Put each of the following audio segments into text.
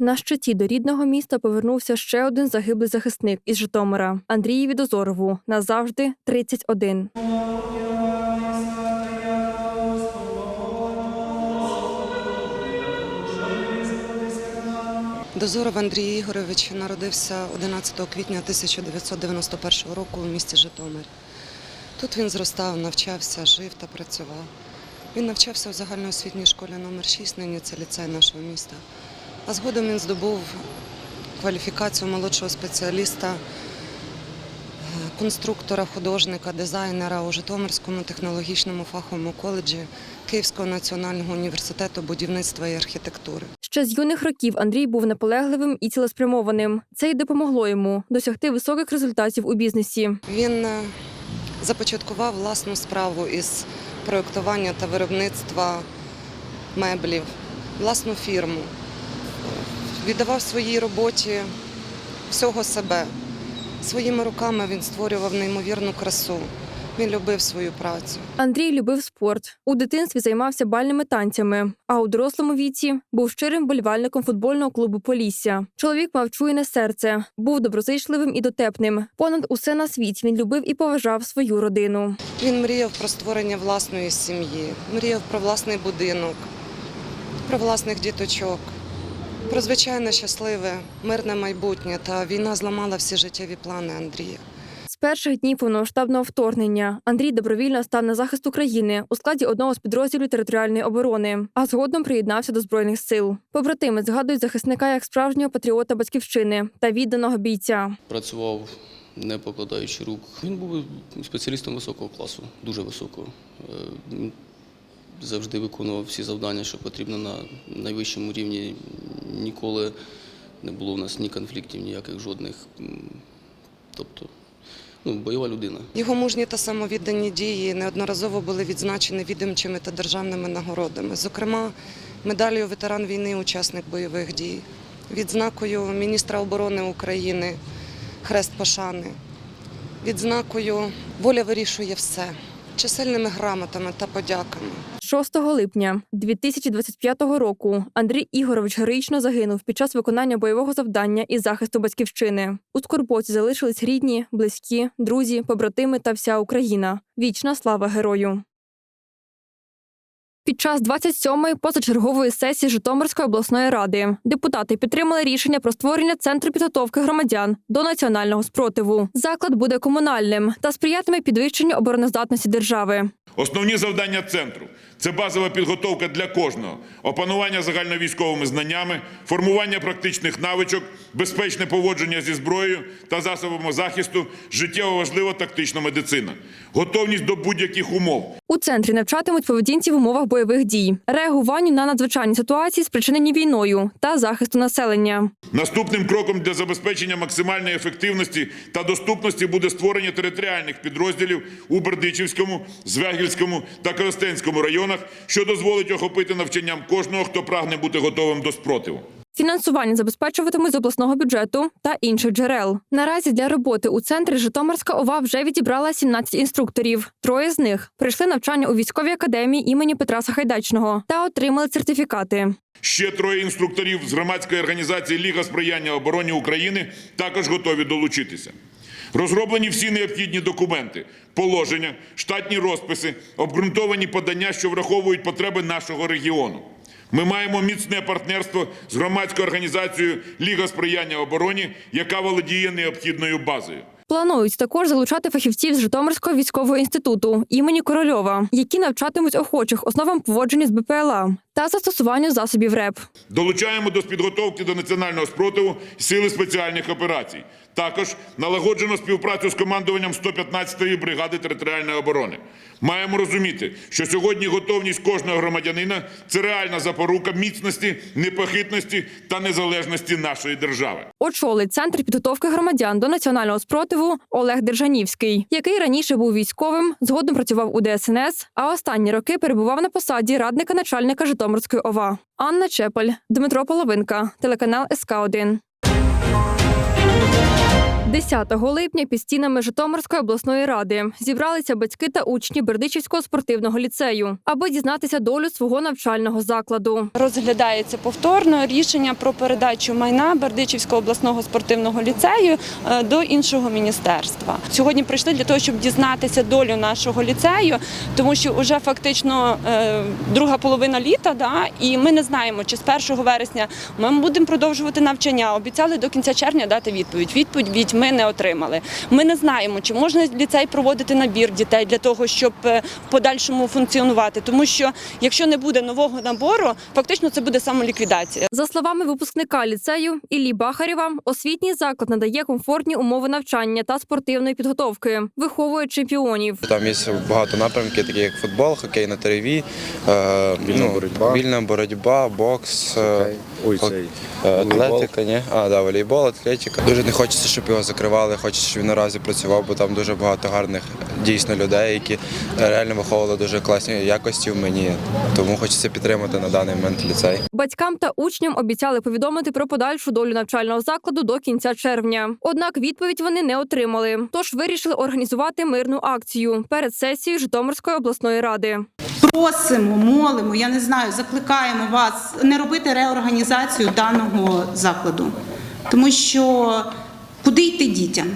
На щиті до рідного міста повернувся ще один загиблий захисник із Житомира Андрію Відозорову. Назавжди 31. Дозоров Андрій Ігорович народився 11 квітня 1991 року у місті Житомир. Тут він зростав, навчався, жив та працював. Він навчався у загальноосвітній школі номер 6 нині це ліцей нашого міста. А згодом він здобув кваліфікацію молодшого спеціаліста, конструктора, художника, дизайнера у Житомирському технологічному фаховому коледжі Київського національного університету будівництва і архітектури. Ще з юних років Андрій був наполегливим і цілеспрямованим. Це й допомогло йому досягти високих результатів у бізнесі. Він е, започаткував власну справу із проєктування та виробництва меблів, власну фірму. Віддавав своїй роботі всього себе. Своїми руками він створював неймовірну красу. Він любив свою працю. Андрій любив спорт. У дитинстві займався бальними танцями, а у дорослому віці був щирим болівальником футбольного клубу Полісся. Чоловік мав чуйне серце, був доброзичливим і дотепним. Понад усе на світі він любив і поважав свою родину. Він мріяв про створення власної сім'ї, мріяв про власний будинок, про власних діточок, про звичайне щасливе, мирне майбутнє. Та війна зламала всі життєві плани Андрія. З перших днів повномасштабного вторгнення Андрій добровільно став на захист України у складі одного з підрозділів територіальної оборони, а згодом приєднався до збройних сил. Побратими згадують захисника як справжнього патріота батьківщини та відданого бійця. працював не покладаючи рук. Він був спеціалістом високого класу, дуже високого. Завжди виконував всі завдання, що потрібно на найвищому рівні. Ніколи не було в нас ні конфліктів, ніяких жодних. Тобто, ну, бойова людина. Його мужні та самовіддані дії неодноразово були відзначені відомчими та державними нагородами. Зокрема, медаллю ветеран війни, учасник бойових дій, відзнакою міністра оборони України, хрест пошани, відзнакою Воля вирішує все, чисельними грамотами та подяками. 6 липня 2025 року Андрій Ігорович героїчно загинув під час виконання бойового завдання із захисту батьківщини. У скорботі залишились рідні, близькі, друзі, побратими та вся Україна. Вічна слава герою. Під час 27-ї позачергової сесії Житомирської обласної ради депутати підтримали рішення про створення центру підготовки громадян до національного спротиву. Заклад буде комунальним та сприятиме підвищенню обороноздатності держави. Основні завдання центру це базова підготовка для кожного, опанування загальновійськовими знаннями, формування практичних навичок, безпечне поводження зі зброєю та засобами захисту, життєво важлива тактична медицина, готовність до будь-яких умов, У центрі навчатимуть поведінці в умовах бойових дій, реагуванню на надзвичайні ситуації, спричинені війною та захисту населення. Наступним кроком для забезпечення максимальної ефективності та доступності буде створення територіальних підрозділів у Бердичівському, Звягільському та Коростенському районах, що дозволить охопити навчанням кожного, хто прагне бути готовим до спротиву. Фінансування забезпечуватимуть з обласного бюджету та інших джерел. Наразі для роботи у центрі Житомирська ОВА вже відібрала 17 інструкторів. Троє з них пройшли навчання у військовій академії імені Петра Сагайдачного та отримали сертифікати. Ще троє інструкторів з громадської організації Ліга сприяння обороні України також готові долучитися. Розроблені всі необхідні документи, положення, штатні розписи, обґрунтовані подання, що враховують потреби нашого регіону. Ми маємо міцне партнерство з громадською організацією Ліга сприяння обороні, яка володіє необхідною базою. Планують також залучати фахівців з Житомирського військового інституту імені Корольова, які навчатимуть охочих основам поводження з БПЛА та застосуванню засобів РЕП. Долучаємо до підготовки до національного спротиву сили спеціальних операцій. Також налагоджено співпрацю з командуванням 115-ї бригади територіальної оборони. Маємо розуміти, що сьогодні готовність кожного громадянина це реальна запорука міцності, непохитності та незалежності нашої держави. Очолить центр підготовки громадян до національного спротиву Олег Держанівський, який раніше був військовим, згодом працював у ДСНС, а останні роки перебував на посаді радника начальника Житомирської ОВА. Анна Чепель, Дмитро Половинка, телеканал СК 1 10 липня під стінами Житомирської обласної ради зібралися батьки та учні Бердичівського спортивного ліцею, аби дізнатися долю свого навчального закладу. Розглядається повторно рішення про передачу майна Бердичівського обласного спортивного ліцею е, до іншого міністерства. Сьогодні прийшли для того, щоб дізнатися долю нашого ліцею, тому що вже фактично е, друга половина літа, да, і ми не знаємо, чи з 1 вересня ми будемо продовжувати навчання. Обіцяли до кінця червня дати відповідь. Відповідь ми не отримали. Ми не знаємо, чи можна ліцей проводити набір дітей для того, щоб е, в подальшому функціонувати. Тому що якщо не буде нового набору, фактично це буде самоліквідація. За словами випускника ліцею Іллі Бахарєва, освітній заклад надає комфортні умови навчання та спортивної підготовки, виховує чемпіонів. Там є багато напрямків, такі як футбол, хокей на траві, е, Вільна боротьба. вільна боротьба, бокс, е, Ой, цей. е, волейбол. ні? А, да, волейбол, атлетика. Дуже не хочеться, щоб його закривали, хочеться, щоб він наразі працював, бо там дуже багато гарних дійсно людей, які реально виховували дуже класні якості в мені. Тому хочеться підтримати на даний момент ліцей. Батькам та учням обіцяли повідомити про подальшу долю навчального закладу до кінця червня. Однак відповідь вони не отримали. Тож вирішили організувати мирну акцію перед сесією Житомирської обласної ради. Просимо, молимо, я не знаю, закликаємо вас не робити реорганізацію даного закладу. Тому що куди йти дітям?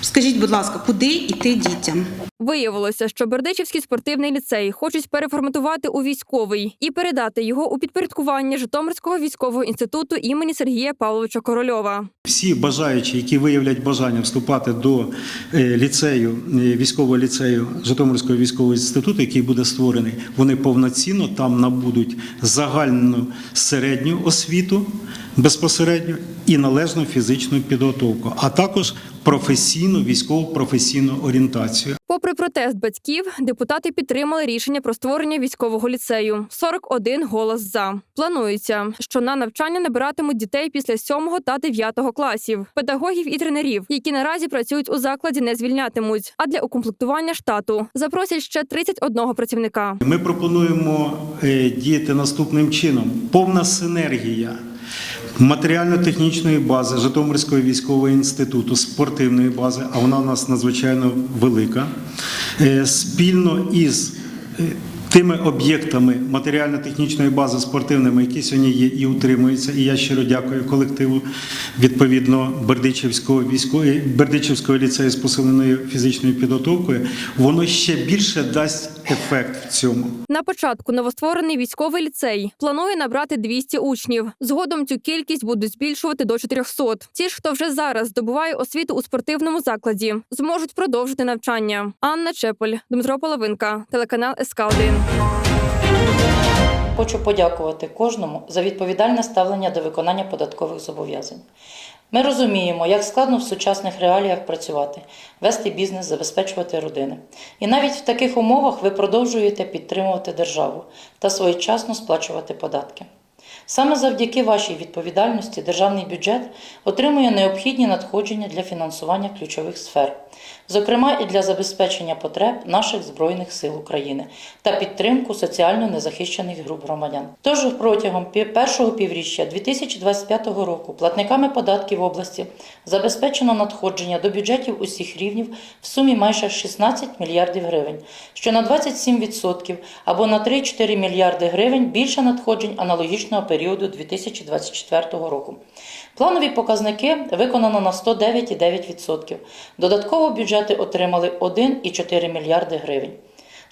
Скажіть, будь ласка, куди йти дітям? Виявилося, що Бердичівський спортивний ліцей хочуть переформатувати у військовий і передати його у підпорядкування Житомирського військового інституту імені Сергія Павловича Корольова. Всі бажаючі, які виявлять бажання вступати до е, ліцею, е, військового ліцею Житомирського військового інституту, який буде створений, вони повноцінно там набудуть загальну середню освіту безпосередньо і належну фізичну підготовку, а також професійну військово професійну орієнтацію. Попри протест батьків, депутати підтримали рішення про створення військового ліцею. 41 голос за. Планується, що на навчання набиратимуть дітей після 7 та 9 класів. Педагогів і тренерів, які наразі працюють у закладі, не звільнятимуть. А для укомплектування штату запросять ще 31 працівника. Ми пропонуємо е, діяти наступним чином: повна синергія матеріально-технічної бази Житомирського військового інституту, спортивної бази, а вона у нас надзвичайно велика, е, спільно із е, тими об'єктами матеріально-технічної бази спортивними, які сьогодні є і утримуються. І я щиро дякую колективу відповідно Бердичівського військового Бердичівського ліцею з посиленою фізичною підготовкою. Воно ще більше дасть ефект в цьому. На початку новостворений військовий ліцей планує набрати 200 учнів. Згодом цю кількість будуть збільшувати до 400. Ті ж, хто вже зараз здобуває освіту у спортивному закладі, зможуть продовжити навчання. Анна Чеполь, Дмитро Половинка, телеканал СК 1 Хочу подякувати кожному за відповідальне ставлення до виконання податкових зобов'язань. Ми розуміємо, як складно в сучасних реаліях працювати, вести бізнес, забезпечувати родини. І навіть в таких умовах ви продовжуєте підтримувати державу та своєчасно сплачувати податки. Саме завдяки вашій відповідальності державний бюджет отримує необхідні надходження для фінансування ключових сфер, зокрема і для забезпечення потреб наших Збройних сил України та підтримку соціально незахищених груп громадян. Тож протягом першого півріччя 2025 року платниками податків області забезпечено надходження до бюджетів усіх рівнів в сумі майже 16 мільярдів гривень, що на 27% або на 3-4 мільярди гривень більше надходжень аналогічного періоду 2024 року. Планові показники виконано на 109,9%. Додатково бюджети отримали 1,4 мільярди гривень.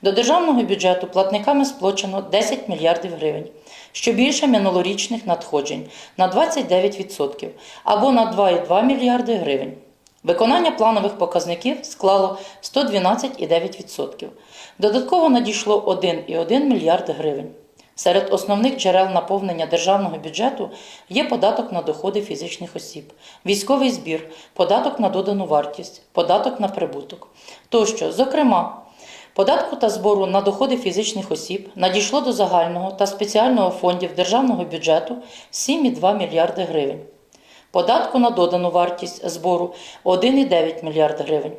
До державного бюджету платниками сплачено 10 мільярдів гривень, що більше минулорічних надходжень на 29% або на 2,2 мільярди гривень. Виконання планових показників склало 112,9%. Додатково надійшло 1,1 мільярд гривень. Серед основних джерел наповнення державного бюджету є податок на доходи фізичних осіб, військовий збір, податок на додану вартість, податок на прибуток. Тощо, зокрема, податку та збору на доходи фізичних осіб надійшло до загального та спеціального фондів державного бюджету 7,2 мільярди гривень. Податку на додану вартість збору 1,9 мільярд гривень.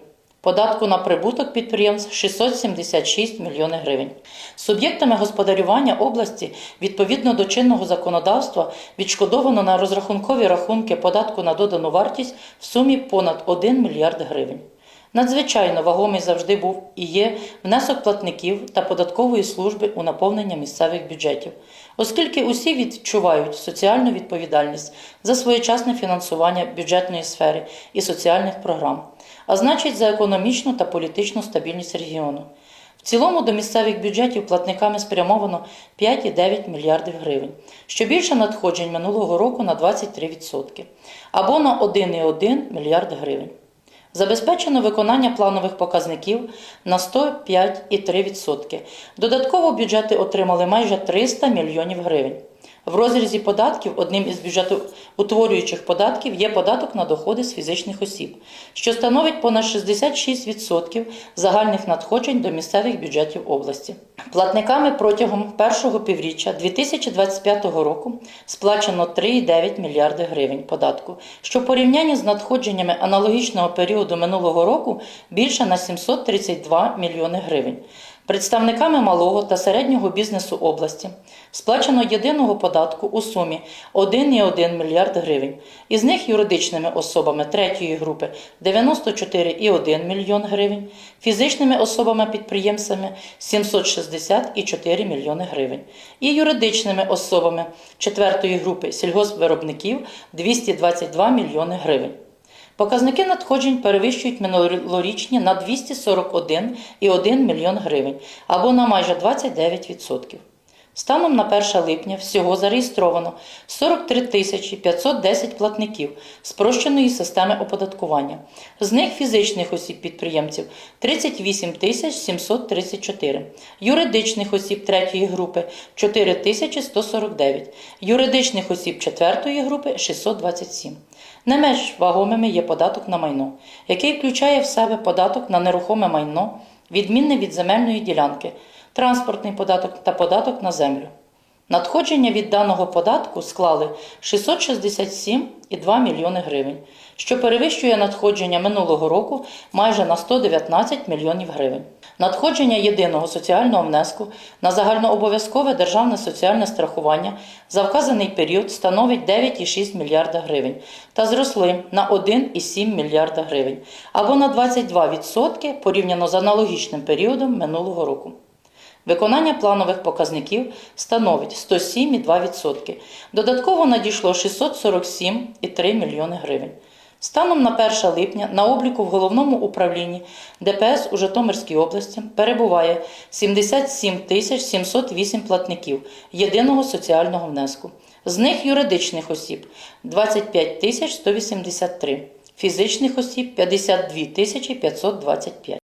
Податку на прибуток підприємств 676 мільйонів гривень. Суб'єктами господарювання області відповідно до чинного законодавства відшкодовано на розрахункові рахунки податку на додану вартість в сумі понад 1 мільярд гривень. Надзвичайно вагомий завжди був і є внесок платників та податкової служби у наповнення місцевих бюджетів, оскільки усі відчувають соціальну відповідальність за своєчасне фінансування бюджетної сфери і соціальних програм, а значить за економічну та політичну стабільність регіону. В цілому до місцевих бюджетів платниками спрямовано 5,9 мільярдів гривень, що більше надходжень минулого року на 23%, або на 1,1 мільярд гривень. Забезпечено виконання планових показників на 105,3%. Додатково бюджети отримали майже 300 мільйонів гривень. В розрізі податків одним із бюджетоутворюючих податків є податок на доходи з фізичних осіб, що становить понад 66% загальних надходжень до місцевих бюджетів області. Платниками протягом першого півріччя 2025 року сплачено 3,9 мільярди гривень податку, що в порівнянні з надходженнями аналогічного періоду минулого року більше на 732 мільйони гривень. Представниками малого та середнього бізнесу області сплачено єдиного податку у сумі 1,1 мільярд гривень. Із них юридичними особами третьої групи 94,1 мільйон гривень, фізичними особами-підприємцями 760,4 мільйони гривень і юридичними особами четвертої групи сільгоспвиробників 222 мільйони гривень. Показники надходжень перевищують минулорічні на 241,1 мільйон гривень або на майже 29%. Станом на 1 липня всього зареєстровано 43 тисячі 510 платників спрощеної системи оподаткування. З них фізичних осіб-підприємців 38 тисяч 734, юридичних осіб третьої групи 4 тисячі 149, юридичних осіб четвертої групи 627. Не менш вагомими є податок на майно, який включає в себе податок на нерухоме майно, відмінне від земельної ділянки, транспортний податок та податок на землю. Надходження від даного податку склали 667,2 мільйони гривень, що перевищує надходження минулого року майже на 119 мільйонів гривень. Надходження єдиного соціального внеску на загальнообов'язкове державне соціальне страхування за вказаний період становить 9,6 мільярда гривень та зросли на 1,7 мільярда гривень або на 22% порівняно з аналогічним періодом минулого року. Виконання планових показників становить 107,2%. Додатково надійшло 647,3 мільйони гривень. Станом на 1 липня на обліку в головному управлінні ДПС у Житомирській області перебуває 77 тисяч 708 платників єдиного соціального внеску. З них юридичних осіб 25 тисяч 183, фізичних осіб 52 тисячі 525.